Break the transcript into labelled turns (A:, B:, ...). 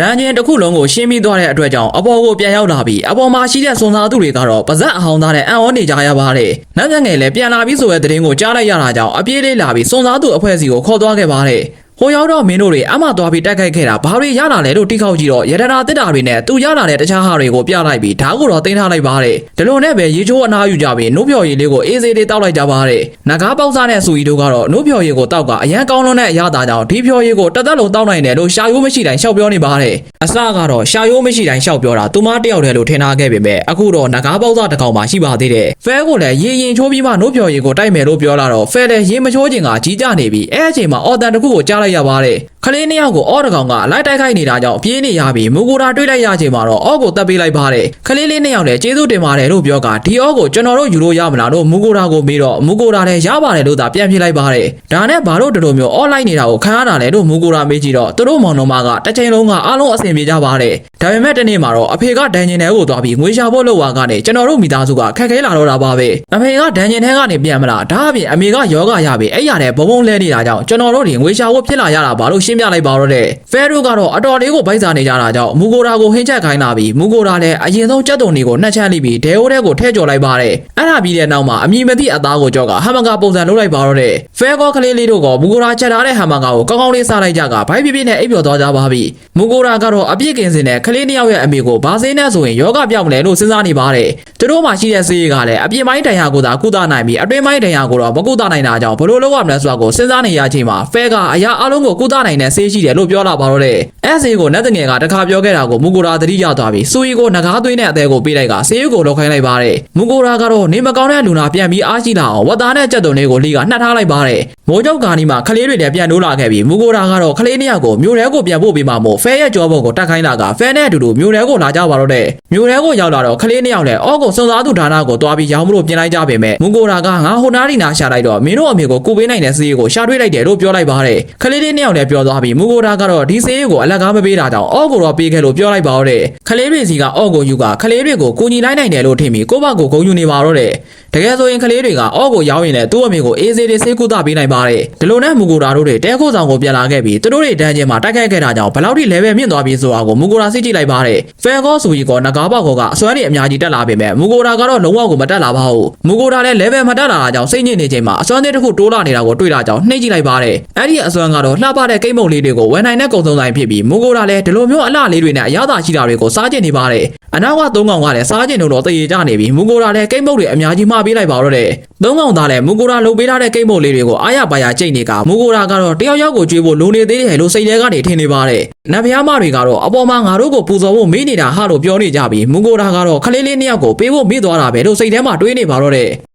A: ဒန်ဂျင်တစ်ခုလုံးကိုရှင်းပြီးသွားတဲ့အတွက်ကြောင့်အပေါ်ကိုပြန်ရောက်လာပြီးအပေါ်မှာရှိတဲ့စွန်စားသူတွေကတော့ပါဇက်အဟောင်းသားနဲ့အံ့ဩနေကြရပါတယ်။နောက်ပြန်ငယ်လည်းပြန်လာပြီးဆိုတဲ့သတင်းကိုကြားလိုက်ရတာကြောင့်အပြေးလေးလာပြီးစွန်စားသူအဖွဲ့စီကိုခေါ်သွားခဲ့ပါတယ်။ ဟိုရောက်တော့မင်းတို့တွေအမှသွားပြီးတိုက်ခိုက်ခဲ့တာဘာတွေရလာလဲလို့တိခောက်ကြည့်တော့ရတနာတစ်တာတွေနဲ့သူရလာတဲ့တခြားဟာတွေကိုပြလိုက်ပြီးဓာတ်ကိုတော့တင်ထားလိုက်ပါတယ်ဒီလိုနဲ့ပဲရေချိုးအနားယူကြပြီးနှုတ်ဖြော်ရည်လေးကိုအေးစေးလေးတောက်လိုက်ကြပါတယ်နဂါးပေါက်စားတဲ့ဆူကြီးတို့ကတော့နှုတ်ဖြော်ရည်ကိုတောက်ကအရန်ကောင်းလွန်းတဲ့အရာသားကြောင့်ဒီဖြော်ရည်ကိုတသက်လုံးတောက်နိုင်တယ်လို့ရှာယိုးမရှိတိုင်းရှောက်ပြောနေပါတယ်အစကတော့ရှာယိုးမရှိတိုင်းရှောက်ပြောတာသူမတယောက်တည်းလို့ထင်ထားခဲ့ပေမဲ့အခုတော့နဂါးပေါက်စားတစ်ကောင်မှရှိပါသေးတယ်ဖဲကိုလည်းရေရင်ချိုးပြီးမှနှုတ်ဖြော်ရည်ကိုတိုက်မယ်လို့ပြောလာတော့ဖဲလည်းရေမချိုးခြင်းကကြီးကြနေပြီးအဲအချိန်မှာအော်တန်တစ်ခုကိုကြားလိုက်ရပါတယ်ခလေးနှစ်ယောက်ကိုအော်တကောင်ကလိုက်တိုက်ခိုက်နေတာကြောင့်ပြေးနေရပြီးမူကိုတာတွေးလိုက်ရချိန်မှာတော့အော်ကိုတက်ပေးလိုက်ပါတယ်ခလေးလေးနှစ်ယောက်လည်းကျေးဇူးတင်ပါတယ်လို့ပြောကဒီအော်ကိုကျွန်တော်တို့ယူလို့ရမလားလို့မူကိုတာကိုမေးတော့မူကိုတာလည်းရပါတယ်လို့သာပြန်ပြေးလိုက်ပါတယ်ဒါနဲ့ဘာလို့တော်တော်မျိုးအော်လိုက်နေတာကိုခံရတာလဲလို့မူကိုတာမေးကြည့်တော့သူတို့မောင်နှမကတစ်ချိန်လုံးကအားလုံးအဆင်ပြေကြပါတယ်ဒါပေမဲ့တနေ့မှာတော့အဖေကဒန်ဂျင်ထဲကိုသွားပြီးငွေရှာဖို့လုပ်ဝါကနေကျွန်တော်တို့မိသားစုကခက်ခဲလာတော့တာပါပဲအဖေကဒန်ဂျင်ထဲကနေပြန်မလားဒါအပြင်အမေကယောဂရပြီအဲ့ရတဲ့ဘုံဘုံလဲနေတာကြောင့်ကျွန်တော်တို့တွေငွေရှာဖို့ဖြစ်လာရတာဘာလို့ရှင်းပြလိုက်ပါတော့တဲ့ဖဲတို့ကတော့အတော်လေးကိုဗိုက်စာနေကြတာကြောင့်မူကိုတာကိုဟင်းချက်ခိုင်းလာပြီးမူကိုတာလည်းအရင်ဆုံးကြက်တုံတွေကိုနှက်ချလိုက်ပြီးဒဲအိုးတဲ့ကိုထည့်ကြော်လိုက်ပါတယ်အဲ့ဒါပြီးတဲ့နောက်မှာအမီမသိအသားကိုကြောကဟမ်ဘဂါပုံစံလုပ်လိုက်ပါတော့တဲ့ဖဲကောကလေးလေးတို့ကမူကိုတာချက်ထားတဲ့ဟမ်ဘဂါကိုကောင်းကောင်းလေးစားလိုက်ကြကဘိုက်ပြပြနဲ့အိပ်ပျော်သွားကြပါပြီမူကိုတာကတော့အပြစ်ကင်းစင်တဲ့ကလေးနှစ်ယောက်ရဲ့အမေကိုဘာစင်းနဲ့ဆိုရင်ယောဂပြောင်းမလဲလို့စဉ်းစားနေပါတယ်သူတို့မှရှိတဲ့ဆေးရည်ကလည်းအပြစ်ပိုင်းတရားကိုသာကုသနိုင်ပြီးအတွင်းပိုင်းတရားကိုတော့မကုသနိုင်တာကြောင့်ဘလို့လုပ်ရမလဲဆိုတာကိုစဉ်းစားနေရချိန်မှာဖဲကအရာအလုံးကိုကုသနိုင်တဲ့ဆေးရှိတယ်လို့ပြောလာပါတော့တဲ့အဲဆေးကိုနတ်တငယ်ကတခါပြောခဲ့တာကိုမူကိုရာသတိရသွားပြီးစူရီကိုငကားသွင်းတဲ့အသေးကိုပေးလိုက်ကဆေးရုပ်ကိုလောက်ခိုင်းလိုက်ပါတယ်မူကိုရာကတော့နေမကောင်းတဲ့လူနာပြန်ပြီးအားရှိလာအောင်ဝတ်သားနဲ့ကြက်တုံလေးကိုလိကနှက်ထားလိုက်ပါတယ်မိုးကြောက်ကာနီမှာခလေးတွေလည်းပြန်လို့လာခဲ့ပြီးမူကိုရာကတော့ခလေးနှစ်ယောက်ကိုမြို့ထဲကိုပြန်ပို့ပေးမှမို့ဖဲရဲ့ကြောဘောကိုတက်ခိုင်းတာကဖဲနဲ့အတူတူမြို့ထဲကိုလာကြပါတော့တဲ့မြို့ထဲကိုရောက်လာတော့ခလေးနှစ်ယောက်လည်းအော့ကိုစုံစားသူဌာနကိုတွားပြီးရောင်းမလို့ပြင်လိုက်ကြပေမဲ့မူကိုရာကငါဟိုနာရီနာရှာလိုက်တော့မင်းတို့အမေကိုကူပေးနိုင်တဲ့ဆေးကိုရှာတွေ့လိုက်တယ်လို့ပြောလိုက်ပါတယ်ခလေးလေးနှစ်ယောက်လည်းပြောသွားပြီးမူကိုရာကတော့ဒီဆေးကိုအလကားမပေးတာကြောင့်အော့ကိုတော့ပေးခဲ့လို့ပြောလိုက်ပါတော့တဲ့ခလေးတွေစီကအော့ကိုယူကခလေးတွေကိုကူညီလိုက်နိုင်တယ်လို့ထင်ပြီးကိုယ့်ဘက်ကိုဂုဏ်ယူနေပါတော့တဲ့တကယ်ဆိုရင်ကလေးတွေကအော့ကိုရောက်ရင်လည်းသူ့အမေကိုအေးစေးလေးဆေးကုသပေးနိုင်ပါတယ်ဒီလိုနဲ့မူကိုရာတို့တွေတဲခိုးဆောင်ကိုပြန်လာခဲ့ပြီးသူတို့တွေတန်းချင်းမှာတိုက်ခိုက်ခဲ့တာကြောင့်ဘယ်လောက်ထိ level မြင့်သွားပြီဆိုတာကိုမူကိုရာသိကြည့်လိုက်ပါတယ်ဖဲကောဆိုကြီးကနဂါးပေါက်ကောကအစွမ်းတွေအများကြီးတက်လာပေမဲ့မူကိုရာကတော့လုံးဝကိုမတက်လာပါဘူးမူကိုရာလည်း level မတက်လာတာကြောင့်စိတ်ညစ်နေချိန်မှာအစွမ်းတွေတစ်ခုတိုးလာနေတာကိုတွေ့တာကြောင့်နှိမ့်ကြည့်လိုက်ပါတယ်အဲ့ဒီအစွမ်းကတော့လှပတဲ့ကိတ်မုတ်လေးတွေကိုဝယ်နိုင်တဲ့ကုံစုံဆိုင်ဖြစ်ပြီးမူကိုရာလည်းဒီလိုမျိုးအလှလေးတွေနဲ့အရသာရှိတာတွေကိုစားကျင်နေပါတယ်အနောက်ကသုံးကောင်ကလည်းစားကျင်လို့တော့တရေကြနေပြီးမူကိုရာလည်းကိတ်မုတ်တွေအများကြီးမှားပေးလိုက်ပါတော့တယ်သုံးကောင်သားလည်းမူကိုရာလှုပ်ပေးထားတဲ့ကိတ်မုတ်လေးတွေကိုအားရပါရကြိတ်နေကမူကိုရာကတော့တယောက်ယောက်ကိုကြွေးဖို့လိုနေသေးတယ်လို့စိတ်ထဲကနေထင်နေပါတယ်နတ်ဖျားမတွေကတော့အပေါ်မှာငါတို့ကိုပူဇော်ဖို့မေးနေတာဟာလို့ပြောနေကြပြီးမူကိုရာကတော့ခလေးလေးနှစ်ယောက်ကိုပေးဖို့မေ့သွားတာပဲလို့စိတ်ထဲမှာတွေးနေပါတော့တယ်